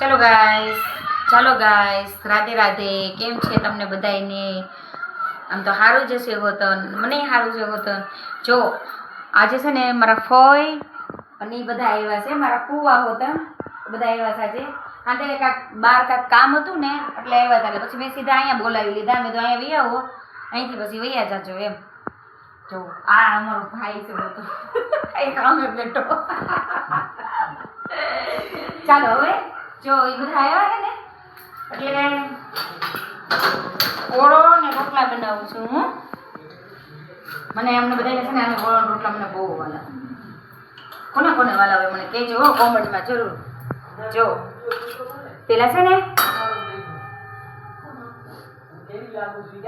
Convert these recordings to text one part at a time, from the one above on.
ચલો ગાઈસ ચાલો ગાઈસ રાધે રાધે, કેમ છે તમને બધાયને? આમ તો સારું જ છે હોતન મને સારું છે હોતન જો, આજે છે ને મારા ફોય અને એ બધા આવ્યા છે, મારા કુવા હોતન બધા આવ્યા છે આજે. કારણ કે કાંક બહાર કાંક કામ હતું ને, એટલે આવ્યા હતા. પછી મેં સીધા અહીંયા બોલાવી લીધા, મેં તો અહીંયા વહી આવો અહીંથી પછી વૈયા જાજો એમ. જો, આ અમારો ભાઈ છે બધો. એ કામે બેઠો ચાલો હવે. જો એ બધા આવ્યા છે ને, એટલે ઓળો ને રોટલા બનાવું છું હું. મને એમને બધાને છે ને આને ઓળો રોટલા મને બહુ વાલા. કોને કોને વાલા હોય મને કહેજો હો, કોમેન્ટમાં જરૂર. જો, પેલા છે ને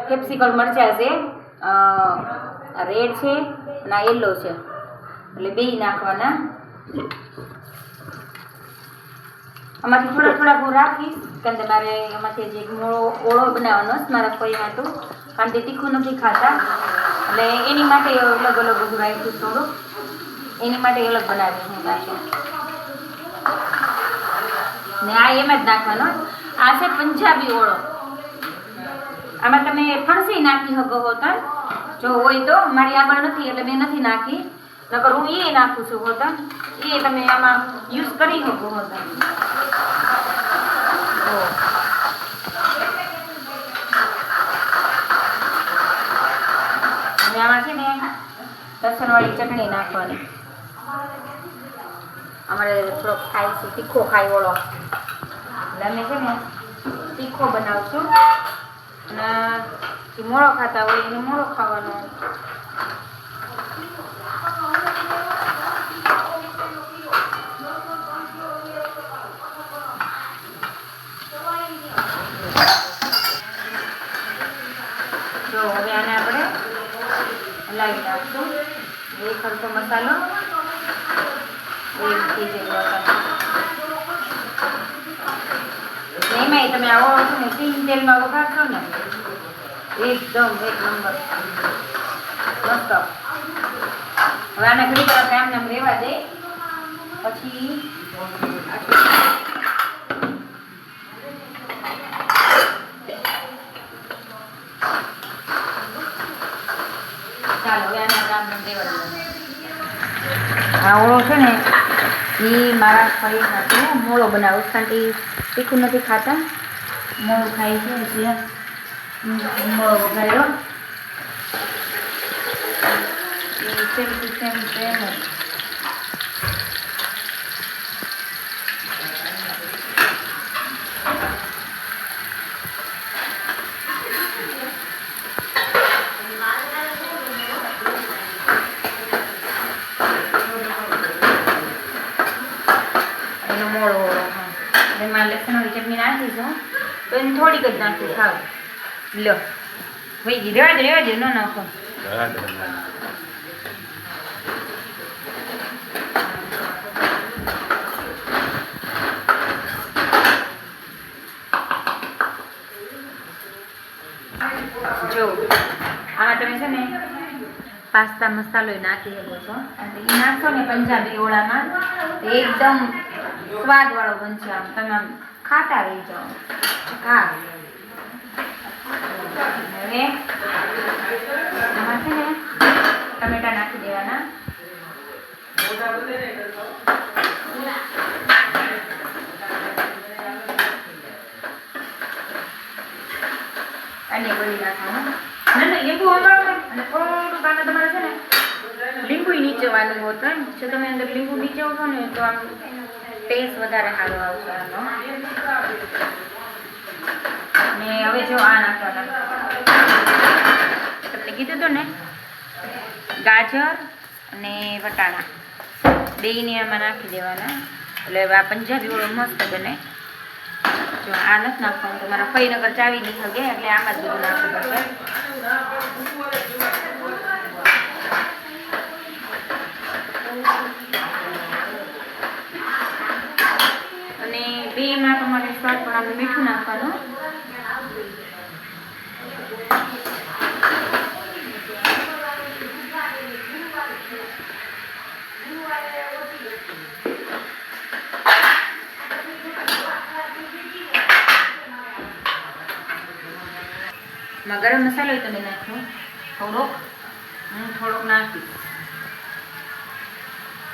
કેપ્સિકલ મરચા છે રેડ છે આ યલો છે. એટલે બે નાખવાના. આમાંથી થોડા થોડા હું રાખીશ કારણ કે મારે એમાંથી જે મોળો ઓળો બનાવવાનો છે, મારા કોઈ માટે કારણ કે તીખું નથી ખાતા. એટલે એની માટે અલગ અલગ બધું રાખ્યું થોડું. એની માટે અલગ બનાવી હું ને આ એમ જ નાખવાનો. આ છે પંજાબી ઓળો. આમાં તમે ફણસી નાખી શકો હોતન જો હોય તો, મારી આગળ નથી, એટલે મેં નથી નાખી. નકર હું એ નાખું છું હોતન એ તમે આમાં યુઝ કરી શકો હવે આમાં છે ને લસણવાળી ચટણી નાખવાની. અમારે થોડોક ખાય છે, તીખો ખાય ઓળો એટલે અમે છે ને તીખો બનાવશું. અને જે મોળો ખાતા હોય એને મોળો ખાવાનો જો હવે આને આપણે હલાવી નાખશું એક હલકો મસાલો? એક જાય એમાંય તમે આવો છો ને સિંગ તેલમાં વઘારશો ને? એકદમ એક નંબર. મસ્ત. હવે આને ઘડી વાર કામ નામ રહેવા દે. પછી ચાલો હવે આને કામ નામ રહેવા દે. ઓળો છે ને એ મારા ફરી હતું મોળો બનાવું કારણ કે તીખું નથી ખાતા. મોળું ખાય છે, એટલે મોળો વઘાર્યો સેમ ટુ સેમ સેમ હા લસણ ચટણી નાખીશું તો એને થોડીક જ નાખી ખાવ લો. ગઈ રેવા દે રેવા દે, ન નાખો. જો, આમાં તમે છે ને પાસ્તા મસાલો નાખી શકો છો. એ નાખશો ને પંજાબી ઓળામાં, તો એકદમ સ્વાદવાળો બનશે આમ. તમે આમ ખાતા રહી જાઓ. હા ને ટમેટા નાખી દેવાના. અને ગળી નાખવાનું. ના ના, લીંબુ હંગાળો અને થોડુંક આને તમારે છે ને લીંબુ નીચેવાનું હોતું જો તમે અંદર લીંબુ નીચવશો ને તો આમ ટેસ્ટ વધારે સારો આવશે આનો અને હવે જો આ નાખવાના. તમને કીધું હતું ને? ગાજર અને વટાણા. બેયને આમાં નાખી દેવાના. એટલે આ પંજાબી ઓળો મસ્ત બને. જો આ નથી નાખવાનું તમારા મારા ફઈનગર ચાવી નહીં શકે એટલે આમાં જ બધું નાખવું પડશે મીઠું નાખવાનું. ગરમ મસાલો તમે નાખ્યો. થોડોક. હું થોડોક નાખી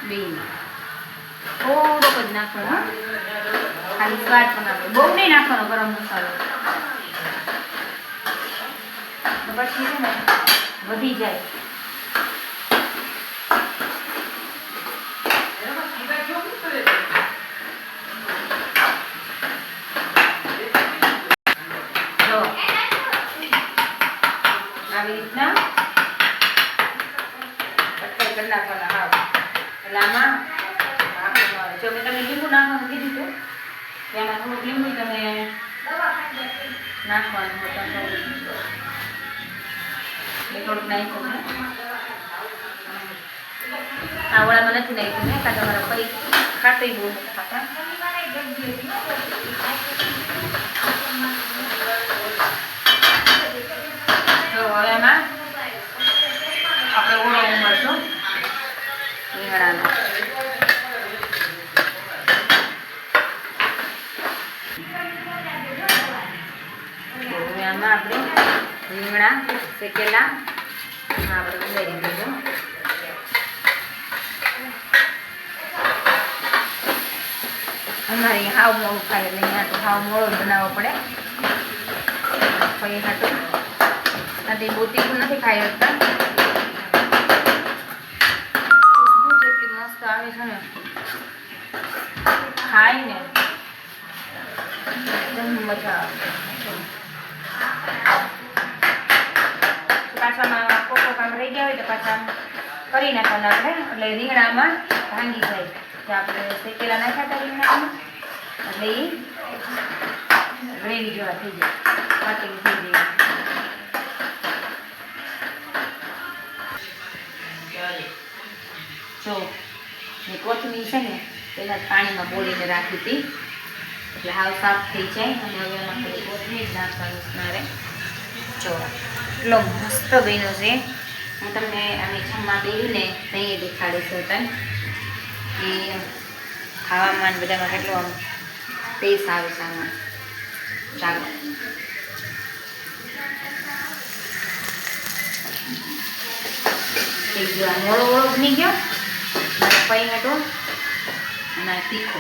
બે થોડોક જ નાખો હા ખાલી સ્વાદ બનાવો. બહુ નહીં નાખવાનો ગરમ મસાલો. પછી છે ને વધી જાય. આવી રીતના. કટકાઈ કરી નાખવાના, હાવ. એટલે આમાં આપણે જો મેં તમને લીંબુ નાખવાનું કીધું હતું તેમાં થોડુંક લીંબુ તમે નાખવાનું હતું મેં થોડુંક નાખ્યું છે આ વડામાં નથી નાખ્યું ને કાં તમારા પૈ ખાતું બહુ. ખાતા તો હવે એમાં આપણે ઓળો ઉમરશું રીંગણાનો તો હવે આમાં આપણે રીંગણા શેકેલા આપણે ઉમેરી દીધું અમારે હાવ મોડું ખાય એટલે અહીંયા તો હાવ મોડો બનાવવો પડે ફઈ હાટું નથી બહુ તીખું નથી ખાઈ શકતા મસ્ત આવે છે ને ખાઈને મજા આવે રહી ગયા હોય તો પાછા કરી નાખવાના આપણે. એટલે રીંગણામાં ભાંગી જાય. જે આપણે શેકેલા નાખ્યા હતા રીંગણામાં. એટલે એ ગ્રેવી જેવા થઈ જાય પાતળી થઈ જાય જો મેં કોથમીર છે ને, પહેલાં પાણીમાં બોલીને રાખી હતી. એટલે હાવ સાફ થઈ જાય. અને હવે એમાં થોડી કોથમીર નાખવાનું મારે. જો, એટલો મસ્ત બન્યો છે. હું તમને આની જમવા બેહીને ત્યાં દેખાડીશ તને. એ ખાવામાં બધામાં કેટલો આમ ટેસ્ટ આવે છે આમાં. ચાલો. થઈ મોળો ઓળો બની ગયો. મારે હતો અને તીખો.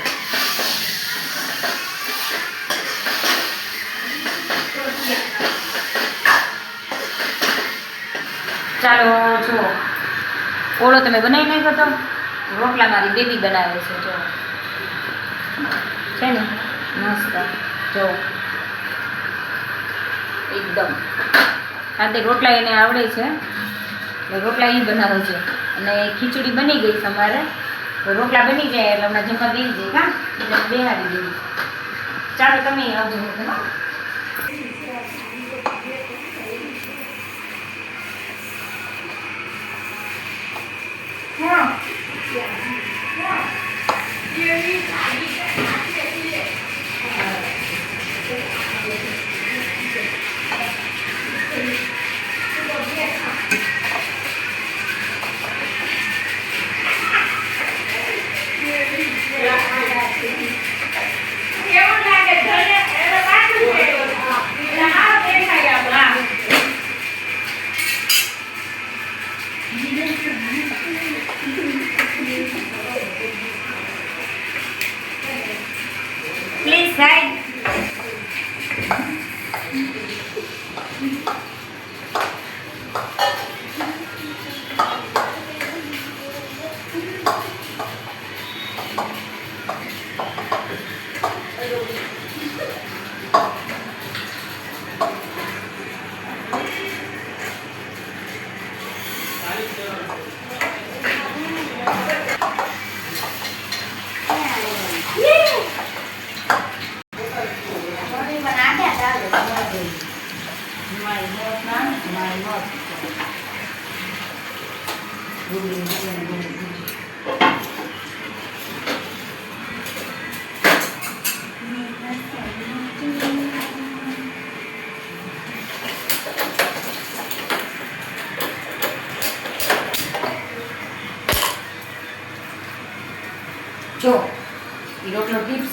ચાલો, જુઓ. ઓળો તમે બનાવી નાખ્યો તો? રોટલા મારી બેબી બનાવે છે જો છે ને? મસ્ત. જો એકદમ. તે રોટલા એને આવડે છે. રોટલા એ બનાવે છે. અને ખીચડી બની ગઈ છે અમારે. રોટલા બની જાય એટલે હમણાં જમવા દઈ જાય કા એટલે બેહાડી દેવી ચાલો, તમે આવજો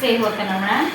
રોટલો ટીપસે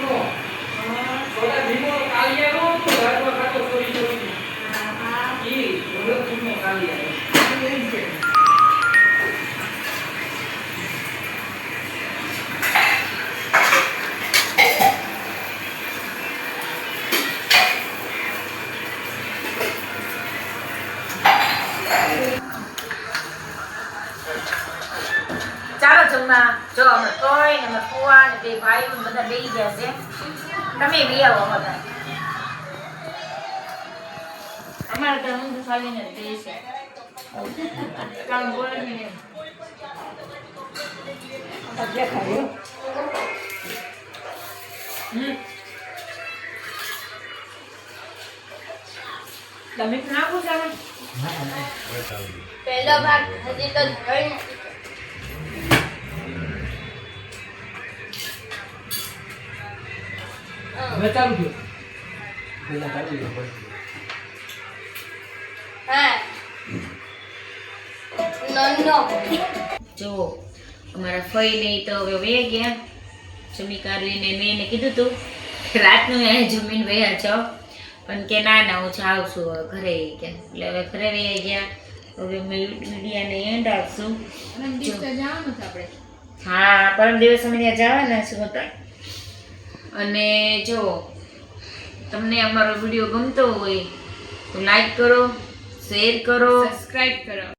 જો અમે કોઈ ને અમે ફુવા ને બે ભાઈઓ બધા બેસી ગયા છે. તમે બી આવો બધા. અમારે તો હું ખાલીને બે છે. કામ બોલે ને હમ. તમે છો આમાં? પહેલો ભાગ હજી તો જોઈ નથી. હવે ચાલુ થયું. પેલા ચાલુ થયું. જો અમારા ફઈ તો હવે વહી ગયા. જમી કાઢવીને મેં એને કીધું તું કે રાતનું એને જમીન વયા છો પણ કે ના ના હું જાઉં છું હવે ઘરે કે એટલે હવે ઘરે વહી ગયા. હવે મીડિયા મીડિયાને એન્ડ આપશું હા પરમ દિવસ અમે ત્યાં જવાના છું હતા અને જો તમને અમારો વીડિયો ગમતો હોય તો લાઈક કરો શેર કરો. સબસ્ક્રાઈબ કરો.